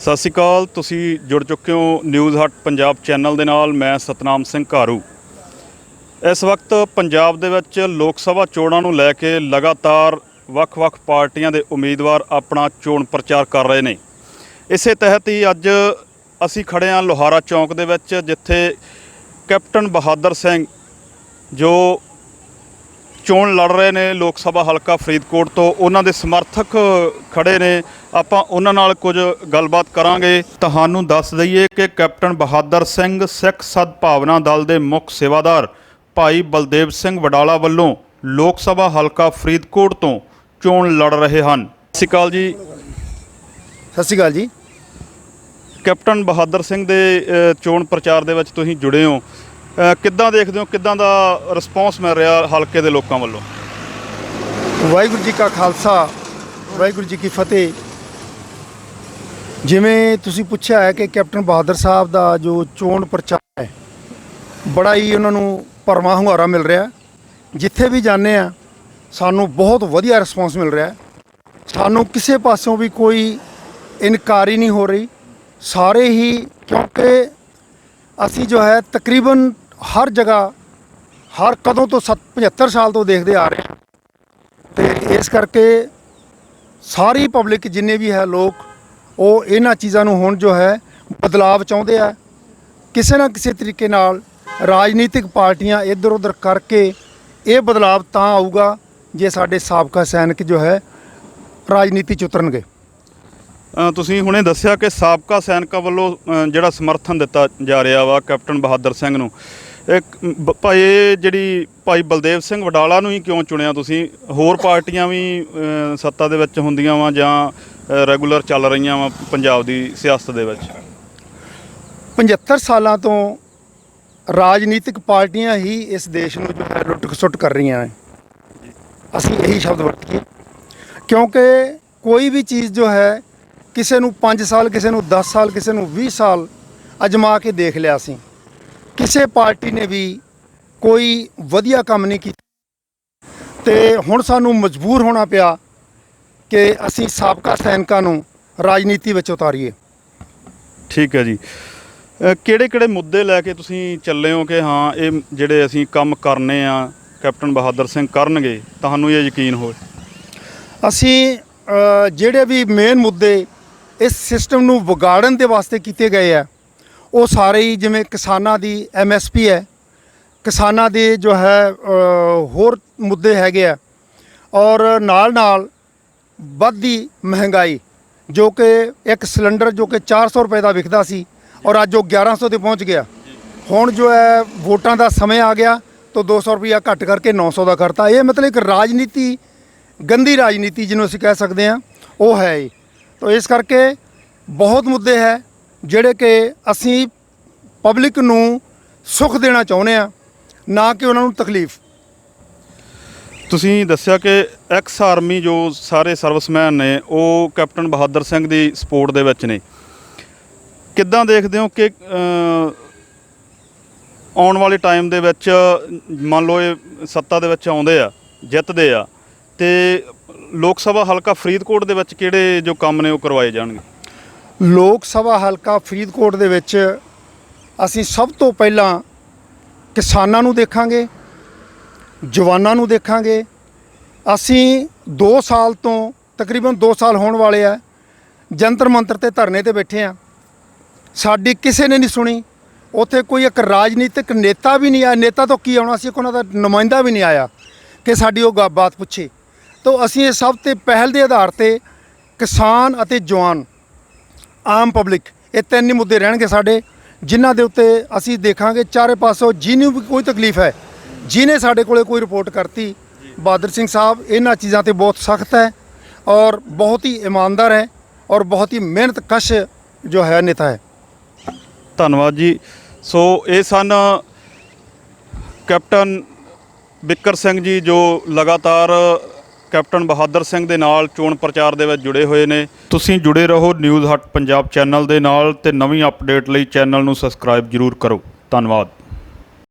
ਸਤਿ ਸ਼੍ਰੀ ਅਕਾਲ, ਤੁਸੀਂ ਜੁੜ ਚੁੱਕੇ ਹੋ ਨਿਊਜ਼ ਹੱਟ ਪੰਜਾਬ ਚੈਨਲ ਦੇ ਨਾਲ, ਮੈਂ ਸਤਨਾਮ ਸਿੰਘ ਘਾਰੂ। ਇਸ ਵਕਤ ਪੰਜਾਬ ਦੇ ਵਿੱਚ ਲੋਕ ਸਭਾ ਚੋਣਾਂ ਨੂੰ ਲੈ ਕੇ ਲਗਾਤਾਰ ਵੱਖ-ਵੱਖ ਪਾਰਟੀਆਂ ਦੇ ਉਮੀਦਵਾਰ ਆਪਣਾ ਚੋਣ ਪ੍ਰਚਾਰ ਕਰ ਰਹੇ ਨੇ। ਇਸੇ ਤਹਿਤ ਹੀ ਅੱਜ ਅਸੀਂ ਖੜੇ ਹਾਂ ਲੋਹਾਰਾ ਚੌਂਕ ਦੇ ਵਿੱਚ, ਜਿੱਥੇ ਕੈਪਟਨ ਬਹਾਦਰ ਸਿੰਘ, ਜੋ ਚੋਣ ਲੜ ਰਹੇ ਨੇ ਲੋਕ ਸਭਾ ਹਲਕਾ ਫਰੀਦਕੋਟ ਤੋਂ। ਉਹਨਾਂ ਦੇ ਸਮਰਥਕ ਖੜੇ ਨੇ। ਆਪਾਂ ਉਹਨਾਂ ਨਾਲ ਕੁਝ ਗੱਲਬਾਤ ਕਰਾਂਗੇ। ਤੁਹਾਨੂੰ ਦੱਸ ਦਈਏ ਕਿ ਕੈਪਟਨ ਬਹਾਦਰ ਸਿੰਘ ਸਿੱਖ ਸਦਭਾਵਨਾ ਦਲ ਦੇ ਮੁੱਖ ਸੇਵਾਦਾਰ ਭਾਈ ਬਲਦੇਵ ਸਿੰਘ ਵਡਾਲਾ ਵੱਲੋਂ ਲੋਕ ਸਭਾ ਹਲਕਾ ਫਰੀਦਕੋਟ ਤੋਂ ਚੋਣ ਲੜ ਰਹੇ ਹਨ। ਸਤਿ ਸ਼੍ਰੀ ਅਕਾਲ ਜੀ। ਸਤਿ ਸ਼੍ਰੀ ਅਕਾਲ ਜੀ। ਕੈਪਟਨ ਬਹਾਦਰ ਸਿੰਘ ਦੇ ਅ, ਚੋਣ ਪ੍ਰਚਾਰ ਦੇ ਵਿੱਚ ਤੁਸੀਂ ਜੁੜੇ ਹੋ। ਕਿੱਦਾਂ ਦੇਖਦੇ ਹੋ, ਕਿੱਦਾਂ ਦਾ ਰਿਸਪੌਂਸ ਮਿਲ ਰਿਹਾ ਹਲਕੇ ਦੇ ਲੋਕਾਂ ਵੱਲੋਂ? ਵਾਹਿਗੁਰੂ ਜੀ ਕਾ ਖਾਲਸਾ, ਵਾਹਿਗੁਰੂ ਜੀ ਕੀ ਫਤਿਹ। ਜਿਵੇਂ ਤੁਸੀਂ ਪੁੱਛਿਆ ਹੈ ਕਿ ਕੈਪਟਨ ਬਹਾਦਰ ਸਾਹਿਬ ਦਾ ਜੋ ਚੋਣ ਪ੍ਰਚਾਰ ਹੈ, ਬੜਾ ਹੀ ਉਹਨਾਂ ਨੂੰ ਭਰਵਾਂ ਹੁੰਗਾਰਾ ਮਿਲ ਰਿਹਾ। ਜਿੱਥੇ ਵੀ ਜਾਂਦੇ ਆ ਸਾਨੂੰ ਬਹੁਤ ਵਧੀਆ ਰਿਸਪੌਂਸ ਮਿਲ ਰਿਹਾ। ਸਾਨੂੰ ਕਿਸੇ ਪਾਸਿਓਂ ਵੀ ਕੋਈ ਇਨਕਾਰੀ ਨਹੀਂ ਹੋ ਰਹੀ। ਸਾਰੇ ਹੀ, ਕਿਉਂਕਿ ਅਸੀਂ ਜੋ ਹੈ ਤਕਰੀਬਨ ਹਰ ਜਗ੍ਹਾ, ਹਰ ਕਦੋਂ ਤੋਂ ਸੱਤ- 75 ਸਾਲ ਤੋਂ ਦੇਖਦੇ ਆ ਰਹੇ ਹਾਂ। ਤੇ ਇਸ ਕਰਕੇ ਸਾਰੀ ਪਬਲਿਕ ਜਿੰਨੇ ਵੀ ਹੈ ਲੋਕ, ਉਹ ਇਹਨਾਂ ਚੀਜ਼ਾਂ ਨੂੰ ਹੁਣ ਜੋ ਹੈ ਬਦਲਾਵ ਚਾਹੁੰਦੇ ਆ। ਕਿਸੇ ਨਾ ਕਿਸੇ ਤਰੀਕੇ ਨਾਲ ਰਾਜਨੀਤਿਕ ਪਾਰਟੀਆਂ ਇੱਧਰ ਉੱਧਰ ਕਰਕੇ ਇਹ ਬਦਲਾਵ ਤਾਂ ਆਊਗਾ ਜੇ ਸਾਡੇ ਸਾਬਕਾ ਸੈਨਿਕ ਜੋ ਹੈ ਰਾਜਨੀਤੀ ਚ ਉਤਰਨਗੇ। ਤੁਸੀਂ ਹੁਣੇ ਦੱਸਿਆ ਕਿ ਸਾਬਕਾ ਸੈਨਿਕਾਂ ਵੱਲੋਂ ਜਿਹੜਾ ਸਮਰਥਨ ਦਿੱਤਾ ਜਾ ਰਿਹਾ ਵਾ ਕੈਪਟਨ ਬਹਾਦਰ ਸਿੰਘ ਨੂੰ। ਇੱਕ ਬ- ਭਾਈ ਇਹ ਜਿਹੜੀ ਭਾਈ ਬਲਦੇਵ ਸਿੰਘ ਵਡਾਲਾ ਨੂੰ ਹੀ ਕਿਉਂ ਚੁਣਿਆ ਤੁਸੀਂ? ਹੋਰ ਪਾਰਟੀਆਂ ਵੀ ਅ, ਸੱਤਾ ਦੇ ਵਿੱਚ ਹੁੰਦੀਆਂ ਵਾ ਜਾਂ ਰੈਗੂਲਰ ਚੱਲ ਰਹੀਆਂ ਵਾ ਪੰਜਾਬ ਦੀ ਸਿਆਸਤ ਦੇ ਵਿੱਚ? 75 ਸਾਲਾਂ ਤੋਂ ਰਾਜਨੀਤਿਕ ਪਾਰਟੀਆਂ ਹੀ ਇਸ ਦੇਸ਼ ਨੂੰ ਜੋ ਹੈ ਲੁੱਟ ਖਸੁੱਟ ਕਰ ਰਹੀਆਂ ਹੈ ਅਸੀਂ ਇਹੀ ਸ਼ਬਦ ਵਰਤੀਏ। ਕਿਉਂਕਿ ਕੋਈ ਵੀ ਚੀਜ਼ ਜੋ ਹੈ ਕਿਸੇ ਨੂੰ 5 ਸਾਲ ਕਿਸੇ ਨੂੰ 10 ਸਾਲ ਕਿਸੇ ਨੂੰ 20 ਸਾਲ ਅਜਮਾ ਕੇ ਦੇਖ ਲਿਆ ਸੀ। ਕਿਸੇ ਪਾਰਟੀ ਨੇ ਵੀ ਕੋਈ ਵਧੀਆ ਕੰਮ ਨਹੀਂ ਕੀਤਾ। ਤੇ ਹੁਣ ਸਾਨੂੰ ਮਜਬੂਰ ਹੋਣਾ ਪਿਆ ਕਿ ਅਸੀਂ ਸਾਬਕਾ ਸੈਨਿਕਾਂ ਨੂੰ ਰਾਜਨੀਤੀ ਵਿੱਚ ਉਤਾਰੀਏ। ਠੀਕ ਹੈ ਜੀ। ਕਿਹੜੇ ਕਿਹੜੇ ਮੁੱਦੇ ਲੈ ਕੇ ਤੁਸੀਂ ਚੱਲੇ ਹੋ ਕਿ ਹਾਂ ਇਹ ਜਿਹੜੇ ਅਸੀਂ ਕੰਮ ਕਰਨੇ ਆ ਕੈਪਟਨ ਬਹਾਦਰ ਸਿੰਘ ਕਰਨਗੇ ਤੁਹਾਨੂੰ ਇਹ ਯਕੀਨ ਹੋਵੇ? ਅਸੀਂ ਜਿਹੜੇ ਵੀ ਮੇਨ ਮੁੱਦੇ ਇਸ ਸਿਸਟਮ ਨੂੰ ਵਿਗਾੜਨ ਦੇ ਵਾਸਤੇ ਕੀਤੇ ਗਏ ਆ ਉਹ ਸਾਰੇ ਹੀ ਜਿਵੇਂ ਕਿਸਾਨਾਂ ਦੀ ਐਮਐਸਪੀ ਹੈ, ਕਿਸਾਨਾਂ ਦੇ ਜੋ ਹੈ ਹੋਰ ਮੁੱਦੇ ਹੈਗੇ ਆ। ਔਰ ਨਾਲ ਨਾਲ ਵੱਧਦੀ ਮਹਿੰਗਾਈ, ਜੋ ਕਿ ਇੱਕ ਸਿਲੰਡਰ ਜੋ ਕਿ 400 ਰੁਪਏ ਦਾ ਵਿਕਦਾ ਸੀ ਔਰ ਅੱਜ ਉਹ 1100 ਤੇ ਪਹੁੰਚ ਗਿਆ। ਹੁਣ ਜੋ ਹੈ, ਵੋਟਾਂ ਦਾ ਸਮੇਂ ਆ ਗਿਆ ਤਾਂ 200 ਰੁਪਇਆ ਘੱਟ ਕਰਕੇ 900 ਦਾ ਕਰਤਾ ਇਹ ਮਤਲਬ ਇੱਕ ਰਾਜਨੀਤੀ, ਗੰਦੀ ਰਾਜਨੀਤੀ ਜਿਹਨੂੰ ਅਸੀਂ ਕਹਿ ਸਕਦੇ ਹਾਂ, ਉਹ ਹੈ ਇਹ। ਤਾਂ ਇਸ ਕਰਕੇ ਬਹੁਤ ਮੁੱਦੇ ਹੈ ਜਿਹੜੇ ਕਿ ਅਸੀਂ ਪਬਲਿਕ ਨੂੰ ਸੁੱਖ ਦੇਣਾ ਚਾਹੁੰਦੇ ਆ ਨਾ ਕਿ ਉਹਨਾਂ ਨੂੰ ਤਕਲੀਫ। ਤੁਸੀਂ ਦੱਸਿਆ ਕਿ ਐਕਸ ਆਰਮੀ ਜੋ ਸਾਰੇ ਸਰਵਿਸਮੈਨ ਨੇ, ਉਹ ਕੈਪਟਨ ਬਹਾਦਰ ਸਿੰਘ ਦੀ ਸਪੋਰਟ ਦੇ ਵਿੱਚ ਨੇ। ਕਿੱਦਾਂ ਦੇਖਦੇ ਹੋ ਕਿ ਆਉਣ ਵਾਲੇ ਟਾਈਮ ਦੇ ਵਿੱਚ, ਮੰਨ ਲਓ ਇਹ ਸੱਤਾ ਦੇ ਵਿੱਚ ਆਉਂਦੇ ਆ, ਜਿੱਤਦੇ ਆ, ਤੇ ਲੋਕ ਸਭਾ ਹਲਕਾ ਫਰੀਦਕੋਟ ਦੇ ਵਿੱਚ ਕਿਹੜੇ ਜੋ ਕੰਮ ਨੇ ਉਹ ਕਰਵਾਏ ਜਾਣਗੇ? ਲੋਕ ਸਭਾ ਹਲਕਾ ਫਰੀਦਕੋਟ ਦੇ ਵਿੱਚ ਅਸੀਂ ਸਭ ਤੋਂ ਪਹਿਲਾਂ ਕਿਸਾਨਾਂ ਨੂੰ ਦੇਖਾਂਗੇ, ਜਵਾਨਾਂ ਨੂੰ ਦੇਖਾਂਗੇ। ਅਸੀਂ 2 ਸਾਲ ਤੋਂ, ਤਕਰੀਬਨ 2 ਸਾਲ ਹੋਣ ਵਾਲੇ ਆ, ਜੰਤਰ ਮੰਤਰ ਤੇ ਧਰਨੇ ਤੇ ਬੈਠੇ ਆ। ਸਾਡੀ ਕਿਸੇ ਨੇ ਨਹੀਂ ਸੁਣੀ। ਉੱਥੇ ਕੋਈ ਇੱਕ ਰਾਜਨੀਤਿਕ ਨੇਤਾ ਵੀ ਨਹੀਂ ਆਇਆ। ਨੇਤਾ ਤੋਂ ਕੀ ਆਉਣਾ ਸੀ? ਇੱਕ ਉਹਨਾਂ ਦਾ ਨੁਮਾਇੰਦਾ ਵੀ ਨਹੀਂ ਆਇਆ ਕਿ ਸਾਡੀ ਉਹ ਗਾ- ਬਾਤ ਪੁੱਛੇ। ਤਾਂ ਅਸੀਂ ਇਹ ਸਭ ਤੇ ਪਹਿਲ ਦੇ ਆਧਾਰ ਤੇ ਕਿਸਾਨ ਅਤੇ ਜਵਾਨ ਆਮ ਪਬਲਿਕ, ਇਹ ਤਿੰਨ ਹੀ ਮੁੱਦੇ ਰਹਿਣਗੇ ਸਾਡੇ, ਜਿਨ੍ਹਾਂ ਦੇ ਉੱਤੇ ਅਸੀਂ ਦੇਖਾਂਗੇ ਚਾਰੇ ਪਾਸੋਂ ਜਿਹਨੂੰ ਵੀ ਕੋਈ ਤਕਲੀਫ ਹੈ, ਜਿਹਨੇ ਸਾਡੇ ਕੋਲੇ ਕੋਈ ਰਿਪੋਰਟ ਕਰਤੀ, ਬਹਾਦਰ ਸਿੰਘ ਸਾਹਿਬ, ਇਹਨਾਂ ਚੀਜ਼ਾਂ ਤੇ ਬਹੁਤ ਸਖਤ ਹੈ ਔਰ ਬਹੁਤ ਹੀ ਇਮਾਨਦਾਰ ਹੈ ਔਰ ਬਹੁਤ ਹੀ ਮਿਹਨਤ ਕਸ਼ ਜੋ ਹੈ ਨੇਤਾ ਹੈ। ਧੰਨਵਾਦ ਜੀ। ਸੋ ਇਹ ਸਨ ਕੈਪਟਨ ਬਿੱਕਰ ਸਿੰਘ ਜੀ ਜੋ ਲਗਾਤਾਰ ਕੈਪਟਨ ਬਹਾਦਰ ਸਿੰਘ ਦੇ ਨਾਲ ਚੋਣ ਪ੍ਰਚਾਰ ਦੇ ਵਿੱਚ ਜੁੜੇ ਹੋਏ ਨੇ। ਤੁਸੀਂ ਜੁੜੇ ਰਹੋ ਨਿਊਜ਼ ਹੱਟ ਪੰਜਾਬ ਚੈਨਲ ਦੇ ਨਾਲ ਤੇ ਨਵੀਂ ਅਪਡੇਟ ਲਈ ਚੈਨਲ ਨੂੰ ਸਬਸਕ੍ਰਾਈਬ ਜਰੂਰ ਕਰੋ। ਧੰਨਵਾਦ।